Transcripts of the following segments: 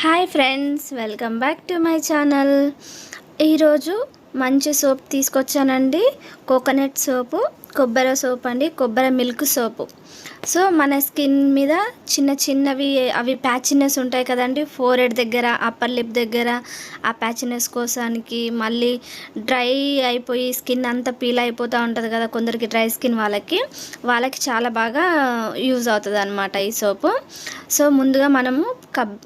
Hi friends welcome back to my channel. ఈరోజు మంచి soap తీసుకొచ్చానండి. కోకోనట్ సోపు కొబ్బరి సోప్ అండి కొబ్బరి మిల్క్ సోపు. సో మన స్కిన్ మీద చిన్న చిన్నవి అవి ప్యాచినెస్ ఉంటాయి కదండి ఫోర్ హెడ్ దగ్గర అప్పర్ లిప్ దగ్గర ఆ ప్యాచినెస్ కోసానికి మళ్ళీ డ్రై అయిపోయి స్కిన్ అంతా పీల్ అయిపోతూ ఉంటుంది కదా కొందరికి డ్రై స్కిన్ వాళ్ళకి. వాళ్ళకి చాలా బాగా యూజ్ అవుతుంది అనమాట ఈ సోపు. సో ముందుగా మనము కబ్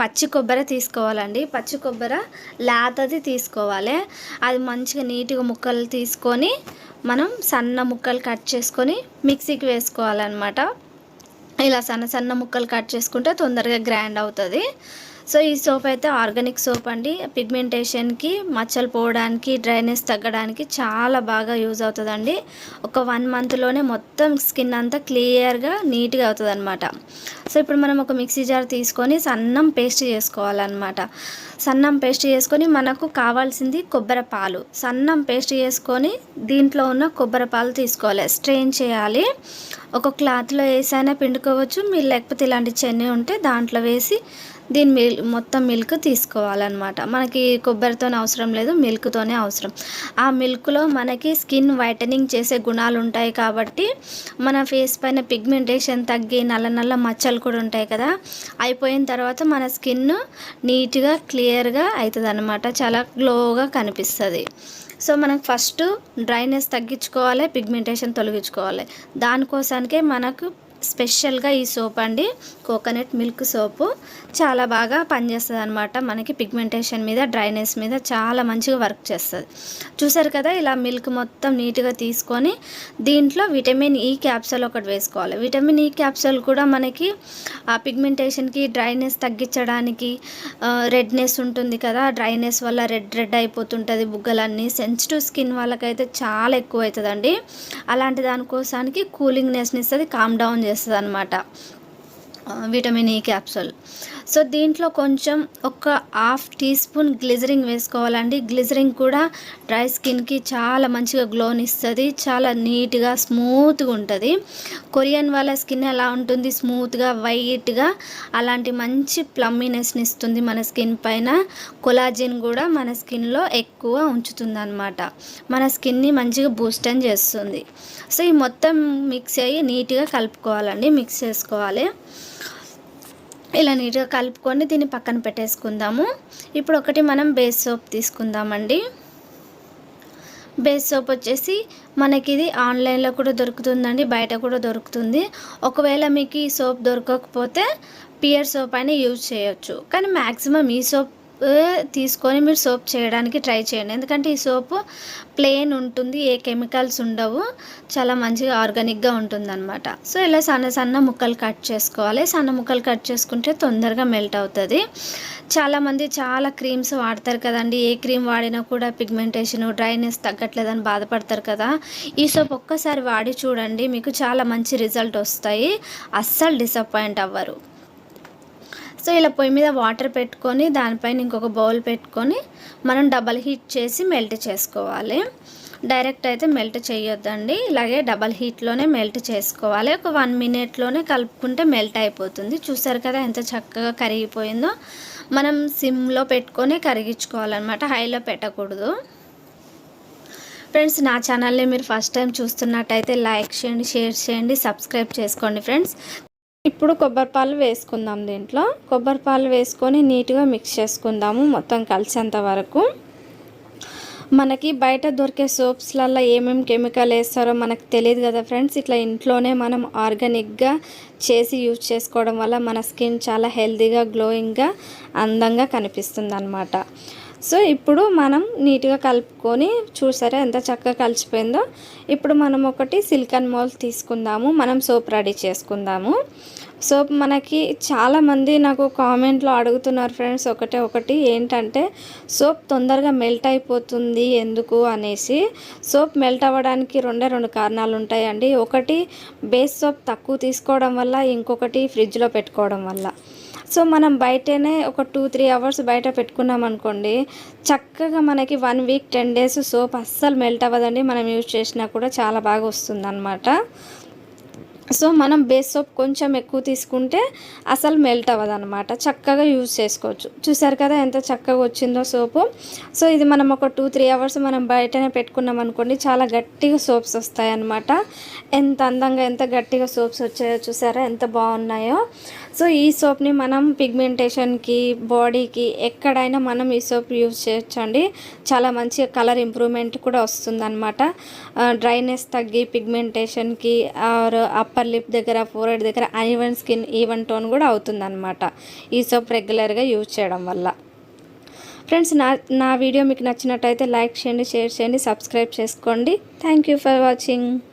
పచ్చి కొబ్బరి తీసుకోవాలండి. పచ్చి కొబ్బరి లేతది తీసుకోవాలి. అది మంచిగా నీట్గా ముక్కలు తీసుకొని మనం సన్న ముక్కలు కట్ చేసుకొని మిక్సీకి వేసుకోవాలన్నమాట. ఇలా సన్న సన్న ముక్కలు కట్ చేసుకుంటే తొందరగా గ్రైండ్ అవుతుంది. సో ఈ సోప్ అయితే ఆర్గానిక్ సోప్ అండి. పిగ్మెంటేషన్కి మచ్చలు పోవడానికి డ్రైనేజ్ తగ్గడానికి చాలా బాగా యూజ్ అవుతుందండి. ఒక వన్ మంత్లోనే మొత్తం స్కిన్ అంతా క్లియర్గా నీట్గా అవుతుంది అనమాట సో ఇప్పుడు మనం ఒక మిక్సీ జార్ తీసుకొని సన్నం పేస్ట్ చేసుకోవాలన్నమాట. సన్నం పేస్ట్ చేసుకొని మనకు కావాల్సింది కొబ్బరి పాలు. సన్నం పేస్ట్ చేసుకొని దీంట్లో ఉన్న కొబ్బరి పాలు తీసుకోవాలి. స్ట్రెయిన్ చేయాలి. ఒక క్లాత్లో వేసైనా పిండుకోవచ్చు. మీరు లేకపోతే ఇలాంటి చెన్నీ ఉంటే దాంట్లో వేసి దీని మిల్ మొత్తం మిల్క్ తీసుకోవాలన్నమాట. మనకి కొబ్బరితో అవసరం లేదు మిల్క్తోనే అవసరం. ఆ మిల్క్లో మనకి స్కిన్ వైటనింగ్ చేసే గుణాలు ఉంటాయి కాబట్టి మన ఫేస్ పైన పిగ్మెంటేషన్ తగ్గి నల్ల నల్ల మచ్చలు కూడా ఉంటాయి కదా అయిపోయిన తర్వాత మన స్కిన్ నీట్గా క్లియర్గా అవుతుంది అనమాట చాలా గ్లోగా కనిపిస్తుంది. సో మనకు ఫస్ట్ డ్రైనెస్ తగ్గించుకోవాలి పిగ్మెంటేషన్ తొలగించుకోవాలి. దానికోసానికే మనకు స్పెషల్గా ఈ సోప్ అండి. Coconut milk soap. చాలా బాగా పనిచేస్తుంది అనమాట మనకి పిగ్మెంటేషన్ మీద డ్రైనెస్ మీద చాలా మంచిగా వర్క్ చేస్తుంది. చూసారు కదా ఇలా మిల్క్ మొత్తం నీట్గా తీసుకొని దీంట్లో విటమిన్ ఈ క్యాప్సూల్ ఒకటి వేసుకోవాలి. విటమిన్ ఈ క్యాప్సూల్ కూడా మనకి ఆ పిగ్మెంటేషన్కి డ్రైనెస్ తగ్గించడానికి రెడ్నెస్ ఉంటుంది కదా డ్రైనెస్ వల్ల రెడ్ రెడ్ అయిపోతుంటుంది బుగ్గలన్నీ. సెన్సిటివ్ స్కిన్ వాళ్ళకైతే చాలా ఎక్కువ అవుతుందండి అలాంటి దానికోసానికి కూలింగ్నెస్ని ఇస్తుంది కామ్ డౌన్ చేస్తుంది అనమాట విటమిన్ ఈ క్యాప్సూల్ సో దీంట్లో కొంచెం ఒక హాఫ్ టీ స్పూన్ గ్లిజరింగ్ వేసుకోవాలండి. గ్లిజరింగ్ కూడా డ్రై స్కిన్కి చాలా మంచిగా గ్లోని ఇస్తుంది. చాలా నీట్గా స్మూత్గా ఉంటుంది. కొరియన్ వాళ్ళ స్కిన్ ఎలా ఉంటుంది? స్మూత్గా వైట్గా అలాంటి మంచి ప్లమ్మినెస్ని ఇస్తుంది మన స్కిన్ పైన. కొలాజిన్ కూడా మన స్కిన్లో ఎక్కువ ఉంచుతుంది అనమాట మన స్కిన్ని మంచిగా బూస్టన్ చేస్తుంది. సో ఈ మొత్తం మిక్స్ అయ్యి నీట్గా కలుపుకోవాలండి. మిక్స్ చేసుకోవాలి. ఇలా నీట్గా కలుపుకొని దీన్ని పక్కన పెట్టేసుకుందాము. ఇప్పుడు ఒకటి మనం బేస్ సోప్ తీసుకుందామండి. బేస్ సోప్ వచ్చేసి మనకి ఇది ఆన్లైన్లో కూడా దొరుకుతుందండి బయట కూడా దొరుకుతుంది. ఒకవేళ మీకు ఈ సోప్ దొరకకపోతే పియర్ సోప్ అయినా యూజ్ చేయొచ్చు. కానీ మ్యాక్సిమం ఈ సోప్ తీసుకొని మీరు సోప్ చేయడానికి ట్రై చేయండి. ఎందుకంటే ఈ సోపు ప్లెయిన్ ఉంటుంది ఏ కెమికల్స్ ఉండవు చాలా మంచిగా ఆర్గానిక్గా ఉంటుంది అనమాట సో ఇలా సన్న సన్న ముక్కలు కట్ చేసుకోవాలి. సన్న ముక్కలు కట్ చేసుకుంటే తొందరగా మెల్ట్ అవుతుంది. చాలామంది చాలా క్రీమ్స్ వాడతారు కదండి. ఏ క్రీమ్ వాడినా కూడా పిగ్మెంటేషన్ డ్రైనెస్ తగ్గట్లేదని బాధపడతారు కదా. ఈ సోప్ ఒక్కసారి వాడి చూడండి. మీకు చాలా మంచి రిజల్ట్ వస్తాయి. అస్సలు డిసప్పాయింట్ అవ్వరు. సో ఇలా పొయ్యి మీద వాటర్ పెట్టుకొని దానిపైన ఇంకొక బౌల్ పెట్టుకొని మనం డబల్ హీట్ చేసి మెల్ట్ చేసుకోవాలి. డైరెక్ట్ అయితే మెల్ట్ చేయొద్దండి. ఇలాగే డబల్ హీట్లోనే మెల్ట్ చేసుకోవాలి. ఒక వన్ మినిట్లోనే కలుపుకుంటే మెల్ట్ అయిపోతుంది. చూసారు కదా ఎంత చక్కగా కరిగిపోయిందో. మనం సిమ్లో పెట్టుకొని కరిగించుకోవాలన్నమాట. హైలో పెట్టకూడదు. ఫ్రెండ్స్ నా ఛానల్ని మీరు ఫస్ట్ టైం చూస్తున్నట్టయితే లైక్ చేయండి షేర్ చేయండి సబ్స్క్రైబ్ చేసుకోండి ఫ్రెండ్స్. ఇప్పుడు కొబ్బరి పాలు వేసుకుందాం దీంట్లో. కొబ్బరి పాలు వేసుకొని నీట్గా మిక్స్ చేసుకుందాము మొత్తం కలిసేంత వరకు. మనకి బయట దొరికే సోప్స్లలో ఏమేమి కెమికల్ వేస్తారో మనకు తెలియదు కదా ఫ్రెండ్స్. ఇట్లా ఇంట్లోనే మనం ఆర్గానిక్గా చేసి యూజ్ చేసుకోవడం వల్ల మన స్కిన్ చాలా హెల్తీగా గ్లోయింగ్గా అందంగా కనిపిస్తుంది అనమాట సో ఇప్పుడు మనం నీట్గా కలుపుకొని చూసారా ఎంత చక్కగా కలిసిపోయిందో? ఇప్పుడు మనం ఒకటి సిలికాన్ మోల్ తీసుకుందాము. మనం సోప్ రెడీ చేసుకుందాము. సోప్ మనకి చాలామంది నాకు కామెంట్లో అడుగుతున్నారు ఫ్రెండ్స్ ఒకటే ఒకటి ఏంటంటే సోప్ తొందరగా మెల్ట్ అయిపోతుంది ఎందుకు అనేసి. సోప్ మెల్ట్ అవ్వడానికి రెండే రెండు కారణాలు ఉంటాయండి. ఒకటి బేస్ సోప్ తక్కువ తీసుకోవడం వల్ల ఇంకొకటి ఫ్రిడ్జ్లో పెట్టుకోవడం వల్ల. సో మనం బయటనే ఒక టూ త్రీ అవర్స్ బయట పెట్టుకున్నాం అనుకోండి చక్కగా మనకి one week ten days soap అస్సలు మెల్ట్ అవ్వదండి. మనం యూజ్ చేసినా కూడా చాలా బాగా వస్తుంది అనమాట సో మనం బేస్ సోప్ కొంచెం ఎక్కువ తీసుకుంటే అసలు మెల్ట్ అవ్వదు అనమాట చక్కగా యూజ్ చేసుకోవచ్చు. చూసారు కదా ఎంత చక్కగా వచ్చిందో సోపు. సో ఇది మనం ఒక టూ త్రీ అవర్స్ మనం బయటనే పెట్టుకున్నాం అనుకోండి చాలా గట్టిగా సోప్స్ వస్తాయన్నమాట. ఎంత అందంగా ఎంత గట్టిగా సోప్స్ వచ్చాయో చూసారా? ఎంత బాగున్నాయో. సో ఈ సోప్ని మనం పిగ్మెంటేషన్కి బాడీకి ఎక్కడైనా మనం ఈ సోప్ యూజ్ చేయొచ్చండి. చాలా మంచి కలర్ ఇంప్రూవ్మెంట్ కూడా వస్తుందన్నమాట. డ్రైనెస్ తగ్గి పిగ్మెంటేషన్కి ఆర్ అప్పర్ లిప్ దగ్గర ఫోరెడ్ దగ్గర ఈవెన్ స్కిన్ ఈవెన్ టోన్ కూడా అవుతుందన్నమాట. ఈ సోప్ రెగ్యులర్గా యూజ్ చేయడం వల్ల. ఫ్రెండ్స్ నా నా వీడియో మీకు నచ్చినట్టయితే లైక్ చేయండి షేర్ చేయండి సబ్స్క్రైబ్ చేసుకోండి. Thank you for watching